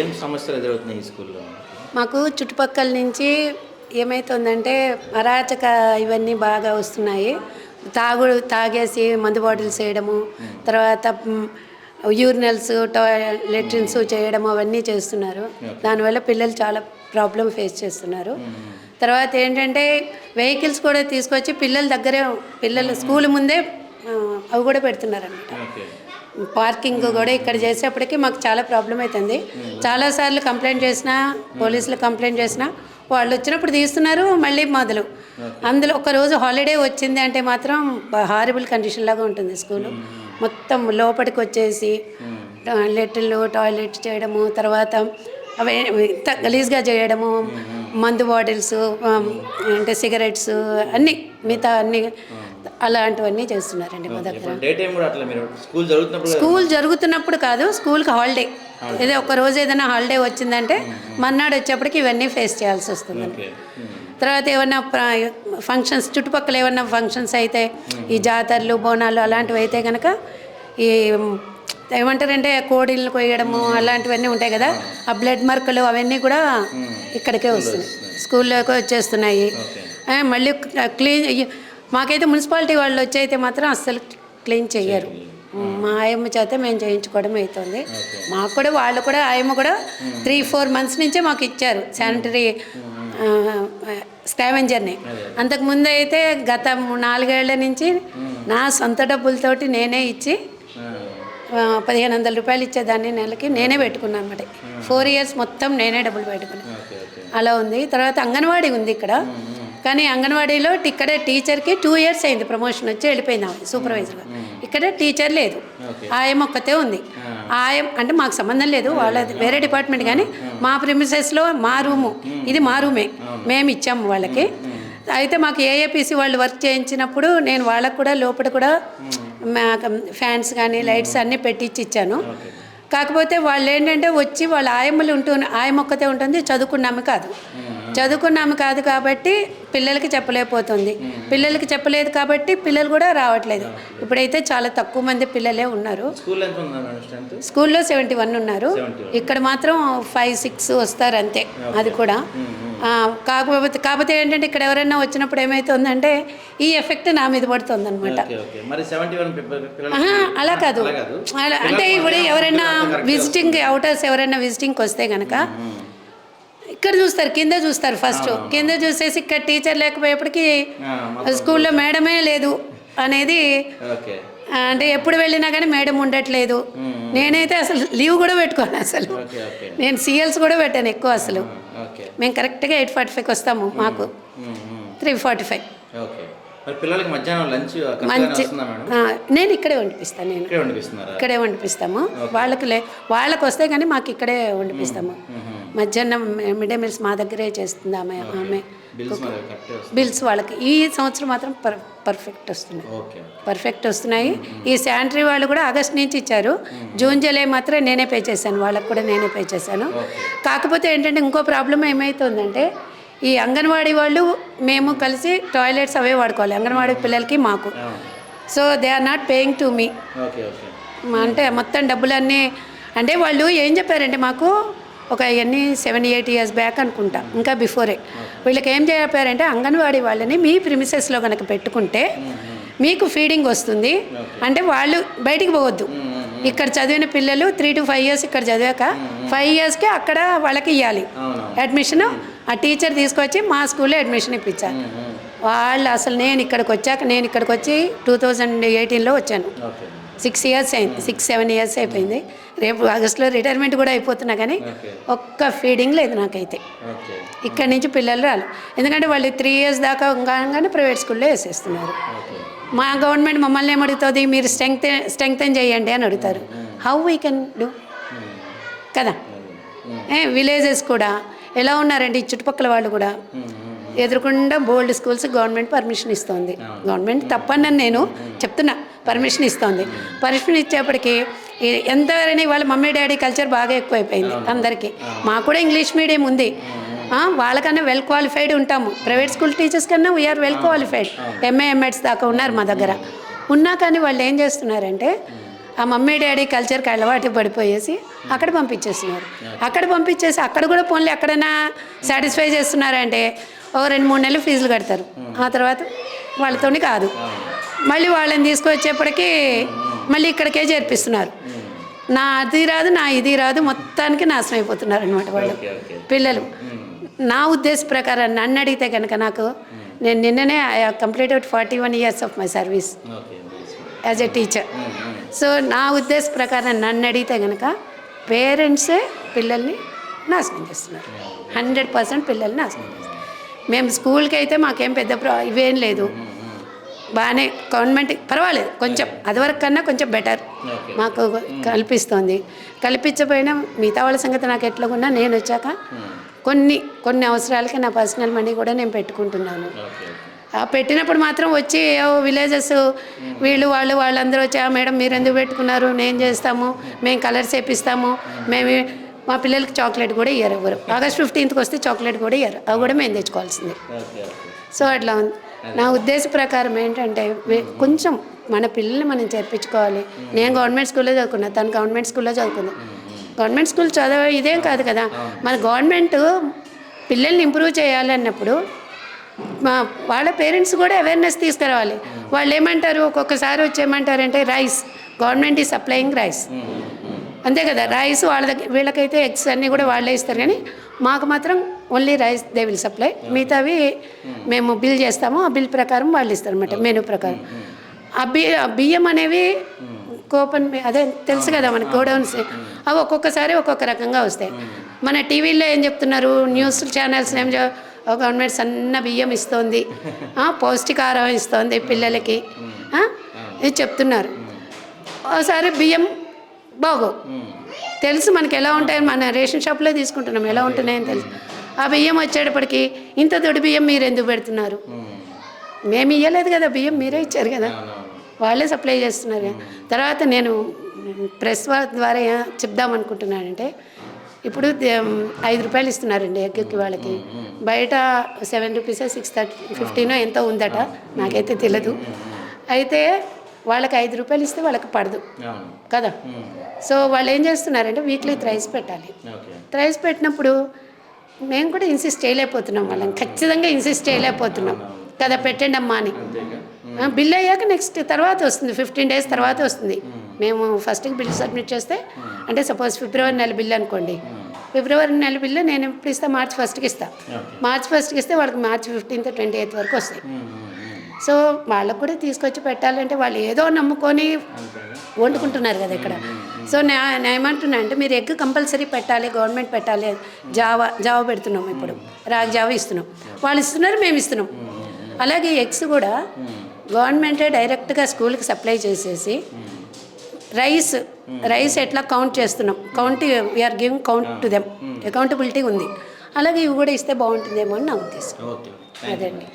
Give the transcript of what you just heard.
ఏం సమస్యలు ఎదురవుతున్నాయి ఈ స్కూల్లో? మాకు చుట్టుపక్కల నుంచి ఏమవుతుందంటే అరాచక ఇవన్నీ బాగా వస్తున్నాయి. తాగుడు తాగేసి మందు బాటిల్స్ వేయడము తర్వాత యూరినల్స్ లెట్రిన్స్ చేయడం అవన్నీ చేస్తున్నారు. దానివల్ల పిల్లలు చాలా ప్రాబ్లం ఫేస్ చేస్తున్నారు. తర్వాత ఏంటంటే వెహికల్స్ కూడా తీసుకొచ్చి పిల్లల దగ్గరే పిల్లలు స్కూల్ ముందే అవి కూడా పెడుతున్నారు అనమాట ఓకే. పార్కింగ్ కూడా ఇక్కడ చేసేప్పటికి మాకు చాలా ప్రాబ్లం అవుతుంది చాలాసార్లు కంప్లైంట్ చేసినా పోలీసులు కంప్లైంట్ చేసినా వాళ్ళు వచ్చినప్పుడు తీస్తున్నారు మళ్ళీ మొదలు. అందులో ఒక రోజు హాలిడే వచ్చింది అంటే మాత్రం హారిబుల్ కండిషన్ లాగా ఉంటుంది స్కూలు. మొత్తం లోపలికి వచ్చేసి లెట్రిన్లు టాయిలెట్ చేయడము తర్వాత అవి ఇంత గలీజ్గా చేయడము మందు బాటిల్స్ అంటే సిగరెట్స్ అన్నీ మిగతా అన్నీ అలాంటివన్నీ చేస్తున్నారండి మా దగ్గర. స్కూల్ జరుగుతున్నప్పుడు కాదు? స్కూల్కి హాలిడే. ఏదో ఒక రోజు ఏదైనా హాలిడే వచ్చిందంటే మర్నాడు వచ్చేప్పటికి ఇవన్నీ ఫేస్ చేయాల్సి వస్తుంది. Okay um. తర్వాత ఏమన్నా ఫంక్షన్స్ చుట్టుపక్కల ఏమన్నా ఫంక్షన్స్ అయితే ఈ జాతరలు బోనాలు అలాంటివి అయితే కనుక ఈ ఏమంటారంటే కోడిళ్ళు కొయ్యడము అలాంటివన్నీ ఉంటాయి కదా ఆ బ్లడ్ మార్కులు అవన్నీ కూడా ఇక్కడికే వస్తున్నాయి. స్కూల్లోకి వచ్చేస్తున్నాయి. మళ్ళీ క్లీన్ మాకైతే మున్సిపాలిటీ వాళ్ళు వచ్చి అయితే మాత్రం అస్సలు క్లీన్ చెయ్యరు. మా ఆయమ్మ చేత మేము చేయించుకోవడం అవుతుంది మాకు కూడా వాళ్ళు కూడా ఆయమ్మ కూడా త్రీ ఫోర్ మంత్స్ నుంచే మాకు ఇచ్చారు శానిటరీ స్కావెంజర్ని. అంతకు ముందు అయితే గత నాలుగేళ్ళ నుంచి నా సొంత డబ్బులతోటి నేనే ఇచ్చి పదిహేను వందల రూపాయలు ఇచ్చేదాన్ని నెలకి నేనే పెట్టుకున్నాను అనమాట ఫోర్ ఇయర్స్ మొత్తం నేనే డబ్బులు పెట్టుకున్నాను అలా ఉంది. తర్వాత అంగన్వాడీ ఉంది ఇక్కడ. కానీ అంగన్వాడీలో ఇక్కడే టీచర్కి టూ ఇయర్స్ అయింది ప్రమోషన్ వచ్చి వెళ్ళిపోయింది ఆమె సూపర్వైజర్గా ఇక్కడ టీచర్ లేదు. ఆయమ్మ ఒక్కతే ఉంది. ఆయం అంటే మాకు సంబంధం లేదు. వాళ్ళది వేరే డిపార్ట్మెంట్ కానీ మా ప్రిమిసెస్లో మా రూము. ఇది మా రూమే. మేము ఇచ్చాము వాళ్ళకి. అయితే మాకు ఏఏపీసీ వాళ్ళు వర్క్ చేయించినప్పుడు నేను వాళ్ళకు కూడా లోపల కూడా ఫ్యాన్స్ కానీ లైట్స్ అన్నీ పెట్టించి ఇచ్చాను. కాకపోతే వాళ్ళు ఏంటంటే వచ్చి వాళ్ళ ఆయమ్మలు ఉంటూ ఆయమ్మ ఒక్కతే ఉంటుంది చదువుకున్నాము కాదు. చదువుకున్నాము కాదు కాబట్టి పిల్లలకి చెప్పలేకపోతుంది. పిల్లలకి చెప్పలేదు కాబట్టి పిల్లలు కూడా రావట్లేదు. ఇప్పుడైతే చాలా తక్కువ మంది పిల్లలే ఉన్నారు. స్కూల్లో సెవెంటీ వన్ ఉన్నారు. ఇక్కడ మాత్రం ఫైవ్ సిక్స్ వస్తారు అంతే. అది కూడా. కాకపోతే కాకపోతే ఏంటంటే ఇక్కడ ఎవరైనా వచ్చినప్పుడు ఏమవుతుందంటే ఈ ఎఫెక్ట్ నా మీద పడుతుంది అనమాట అలా కాదు. అంటే ఇప్పుడు ఎవరైనా విజిటింగ్ అవుటర్స్ ఎవరైనా విజిటింగ్కి వస్తే కనుక ఇక్కడ చూస్తారు కింద చూస్తారు ఫస్ట్ కింద చూసేసి ఇక్కడ టీచర్ లేకపోయేప్పటికి స్కూల్లో మేడమే లేదు అనేది అంటే ఎప్పుడు వెళ్ళినా కానీ మేడం ఉండట్లేదు. నేనైతే అసలు లీవ్ కూడా పెట్టుకోను అసలు. నేను సీఎల్స్ కూడా పెట్టాను ఎక్కువ అసలు. మేము కరెక్ట్గా ఎయిట్ ఫార్టీ ఫైవ్కి వస్తాము మాకు. Three forty five. ఓకే. మరి పిల్లలకి మధ్యాహ్నం లంచ్ మంచి నేను ఇక్కడే వండిపిస్తాను నేను. ఇక్కడే వండిపిస్తాము. వాళ్ళకి లే వాళ్ళకి వస్తే కానీ మాకు ఇక్కడే వండిపిస్తాము. మధ్యాహ్నం మిడ్ డే మీల్స్ మా దగ్గరే చేస్తుంది ఆమె ఆమె బిల్స్ వాళ్ళకి ఈ సంవత్సరం మాత్రం పర్ పర్ఫెక్ట్ వస్తున్నాయి. పర్ఫెక్ట్ వస్తున్నాయి ఈ శానిటరీ వాళ్ళు కూడా ఆగస్ట్ నుంచి ఇచ్చారు. జూన్ జూలై మాత్రం నేనే పే చేశాను. వాళ్ళకి కూడా నేనే పే చేశాను. కాకపోతే ఏంటంటే ఇంకో ప్రాబ్లం ఏమవుతుందంటే ఈ అంగన్వాడీ వాళ్ళు మేము కలిసి టాయిలెట్స్ అవే వాడుకోవాలి. అంగన్వాడీ పిల్లలకి మాకు. So they are not paying to me. అంటే మొత్తం డబ్బులన్నీ అంటే వాళ్ళు ఏం చెప్పారంటే మాకు ఒక ఇవన్నీ సెవెన్ ఎయిట్ ఇయర్స్ బ్యాక్ అనుకుంటా. ఇంకా బిఫోరే వీళ్ళకి ఏం చెప్పారంటే అంగన్వాడీ వాళ్ళని మీ ప్రిమిసెస్లో కనుక పెట్టుకుంటే మీకు ఫీడింగ్ వస్తుంది. అంటే వాళ్ళు బయటికి పోవద్దు. ఇక్కడ చదివిన పిల్లలు త్రీ టు ఫైవ్ ఇయర్స్ ఇక్కడ చదివాక ఫైవ్ ఇయర్స్కి అక్కడ వాళ్ళకి ఇవ్వాలి అడ్మిషన్ ఆ టీచర్ తీసుకొచ్చి మా స్కూల్లో అడ్మిషన్ ఇప్పించాలి. వాళ్ళు అసలు నేను ఇక్కడికి వచ్చాక నేను ఇక్కడికి వచ్చి టూ థౌజండ్ ఎయిటీన్లో వచ్చాను. సిక్స్ ఇయర్స్ అయింది. సిక్స్ సెవెన్ ఇయర్స్ అయిపోయింది. రేపు ఆగస్టులో రిటైర్మెంట్ కూడా అయిపోతున్నా కానీ ఒక్క ఫీడింగ్ లేదు నాకైతే. ఇక్కడి నుంచి పిల్లలు రాలు ఎందుకంటే వాళ్ళు త్రీ ఇయర్స్ దాకా ఉండగానే ప్రైవేట్ స్కూల్లో వేసేస్తున్నారు. మా గవర్నమెంట్ మమ్మల్ని ఏమడుగుతుంది మీరు స్ట్రెంగ్త్ స్ట్రెంగ్తన్ చేయండి అని అడుగుతారు. హౌ వీ కెన్ డూ కదా? ఏ విలేజెస్ కూడా ఎలా ఉన్నారండి? చుట్టుపక్కల వాళ్ళు కూడా ఎదురుకుండా బోల్డ్ స్కూల్స్ గవర్నమెంట్ పర్మిషన్ ఇస్తుంది. గవర్నమెంట్ తప్పని నేను చెప్తున్నా. పర్మిషన్ ఇస్తుంది. పర్మిషన్ ఇచ్చేప్పటికి ఎంతవరకు వాళ్ళ మమ్మీ డాడీ కల్చర్ బాగా ఎక్కువైపోయింది అందరికీ. మాకు కూడా ఇంగ్లీష్ మీడియం ఉంది. వాళ్ళకన్నా వెల్ క్వాలిఫైడ్ ఉంటాము. ప్రైవేట్ స్కూల్ టీచర్స్ కన్నా we are well qualified MA M Eds దాకా ఉన్నారు మా దగ్గర. ఉన్నా కానీ వాళ్ళు ఏం చేస్తున్నారంటే ఆ మమ్మీ డాడీ కల్చర్కి అలవాటు పడిపోయేసి అక్కడ పంపించేస్తున్నారు. అక్కడ పంపించేసి అక్కడ కూడా పోన్లే ఎక్కడైనా సాటిస్ఫై చేస్తున్నారంటే ఓ రెండు మూడు నెలలు ఫీజులు కడతారు. ఆ తర్వాత వాళ్ళతోని కాదు. మళ్ళీ వాళ్ళని తీసుకొచ్చేప్పటికి మళ్ళీ ఇక్కడికే చేర్పిస్తున్నారు. నా అది రాదు నా ఇది రాదు మొత్తానికి నాశనం అయిపోతున్నారు అనమాట వాళ్ళు. పిల్లలు. నా ఉద్దేశ ప్రకారం నన్ను అడిగితే కనుక నాకు నేను నిన్ననే I completed forty one years of my service as a teacher. So నా ఉద్దేశ ప్రకారం నన్ను అడిగితే కనుక పేరెంట్సే పిల్లల్ని నాశనం చేస్తున్నారు. హండ్రెడ్ పర్సెంట్ పిల్లల్ని నాశనం చేస్తున్నారు. మేము స్కూల్కి అయితే మాకేం పెద్ద ప్రా ఇవేం లేదు. బాగానే గవర్నమెంట్ పర్వాలేదు కొంచెం అదివరకు కన్నా కొంచెం బెటర్ మాకు కల్పిస్తుంది. కల్పించకపోయినా మిగతా వాళ్ళ సంగతి నాకు ఎట్లా ఉన్నా నేను వచ్చాక కొన్ని కొన్ని అవసరాలకి నా పర్సనల్ మనీ కూడా నేను పెట్టుకుంటున్నాను. పెట్టినప్పుడు మాత్రం వచ్చి విలేజెస్ వీళ్ళు వాళ్ళు వాళ్ళందరూ వచ్చి "ఆ, మేడం మీరు ఎందుకు పెట్టుకున్నారు? నేను చేస్తాము మేము కలర్స్ వేపిస్తాము మేము మా పిల్లలకి చాక్లెట్ కూడా ఇయ్యరు ఎవరు. ఆగస్ట్ ఫిఫ్టీన్త్కి వస్తే చాక్లెట్ కూడా ఇయ్యరు. అవి కూడా మేము తెచ్చుకోవాల్సిందే. సో అట్లా ఉంది. నా ఉద్దేశ ప్రకారం ఏంటంటే కొంచెం మన పిల్లల్ని మనం చేర్పించుకోవాలి. నేను గవర్నమెంట్ స్కూల్లో చదువుకున్నా తను గవర్నమెంట్ స్కూల్లో చదువుకుంది. గవర్నమెంట్ స్కూల్ చదవ ఇదేం కాదు కదా. మన గవర్నమెంట్ పిల్లల్ని ఇంప్రూవ్ చేయాలి అన్నప్పుడు మా వాళ్ళ పేరెంట్స్ కూడా అవేర్నెస్ తీసుకురావాలి. వాళ్ళు ఏమంటారు? ఒక్కొక్కసారి వచ్చి ఏమంటారంటే రైస్. గవర్నమెంట్ ఈ సప్లయింగ్ రైస్. అంతే కదా రైస్ వాళ్ళ దగ్గర వీళ్ళకైతే ఎగ్స్ అన్నీ కూడా వాళ్ళే ఇస్తారు కానీ మాకు మాత్రం only rice they will supply మిగతావి మేము బిల్ చేస్తాము ఆ బిల్ ప్రకారం వాళ్ళు ఇస్తారు అనమాట మెనూ ప్రకారం. ఆ బి బియ్యం అనేవి కూపన్ అదే తెలుసు కదా మన గోడౌన్స్ అవి ఒక్కొక్కసారి ఒక్కొక్క రకంగా వస్తాయి. మన టీవీలో ఏం చెప్తున్నారు న్యూస్ ఛానల్స్ ఏం గవర్నమెంట్ సన్న బియ్యం ఇస్తోంది పౌష్టికాహారం ఇస్తోంది పిల్లలకి ఇది చెప్తున్నారు. ఒకసారి బియ్యం బాగో. తెలుసు మనకి ఎలా ఉంటాయని మన రేషన్ షాప్లో తీసుకుంటున్నాం. ఎలా ఉంటున్నాయని తెలుసు. ఆ బియ్యం వచ్చేటప్పటికి ఇంత దొడ్డి బియ్యం మీరు ఎందుకు పెడుతున్నారు? మేము. ఇవ్వలేదు కదా బియ్యం మీరే ఇచ్చారు కదా. వాళ్ళే సప్లై చేస్తున్నారు కదా. తర్వాత నేను ప్రెస్ ద్వారా చెప్దాం అనుకుంటున్నానంటే ఇప్పుడు ఐదు రూపాయలు ఇస్తున్నారండి ఎగ్కి వాళ్ళకి. బయట సెవెన్ రూపీస్ సిక్స్ థర్టీ ఫిఫ్టీనో ఎంతో ఉందట. నాకైతే తెలియదు అయితే వాళ్ళకి ఐదు రూపాయలు ఇస్తే వాళ్ళకి పడదు. కదా. సో వాళ్ళు ఏం చేస్తున్నారంటే వీక్లీ థ్రైస్ పెట్టాలి. థ్రైస్ పెట్టినప్పుడు మేము కూడా ఇన్సిస్ట్ చేయలేకపోతున్నాం వాళ్ళని. ఖచ్చితంగా ఇన్సిస్ట్ చేయలేకపోతున్నాం. కదా పెట్టండి అమ్మా అని. బిల్ అయ్యాక నెక్స్ట్ తర్వాత వస్తుంది. ఫిఫ్టీన్ డేస్ తర్వాత వస్తుంది. మేము ఫస్ట్కి బిల్ సబ్మిట్ చేస్తే అంటే సపోజ్ ఫిబ్రవరి నెల బిల్ అనుకోండి. ఫిబ్రవరి నెల బిల్లు నేను ఎప్పుడు ఇస్తా మార్చ్ ఫస్ట్కి ఇస్తా. ఓకే మార్చ్ ఫస్ట్కి ఇస్తే వాళ్ళకి మార్చ్ ఫిఫ్టీన్త్ ట్వంటీ ఎయిత్ వరకు వస్తాయి. సో వాళ్ళకు కూడా తీసుకొచ్చి పెట్టాలంటే వాళ్ళు ఏదో నమ్ముకొని వండుకుంటున్నారు కదా ఇక్కడ. సో నా నేను ఏమంటున్నా అంటే మీరు ఎగ్ కంపల్సరీ పెట్టాలి గవర్నమెంట్ పెట్టాలి జావా జావా పెడుతున్నాం ఇప్పుడు. రాగి జావా ఇస్తున్నాం. వాళ్ళు ఇస్తున్నారు మేము ఇస్తున్నాం. అలాగే ఎగ్స్ కూడా గవర్నమెంటే డైరెక్ట్గా స్కూల్కి సప్లై చేసేసి రైస్ రైస్ ఎట్లా కౌంట్ చేస్తున్నాం. Count we are giving count to them accountability ఉంది. అలాగే ఇవి కూడా ఇస్తే బాగుంటుందేమో అని నా ఉద్దేశం. అదండి.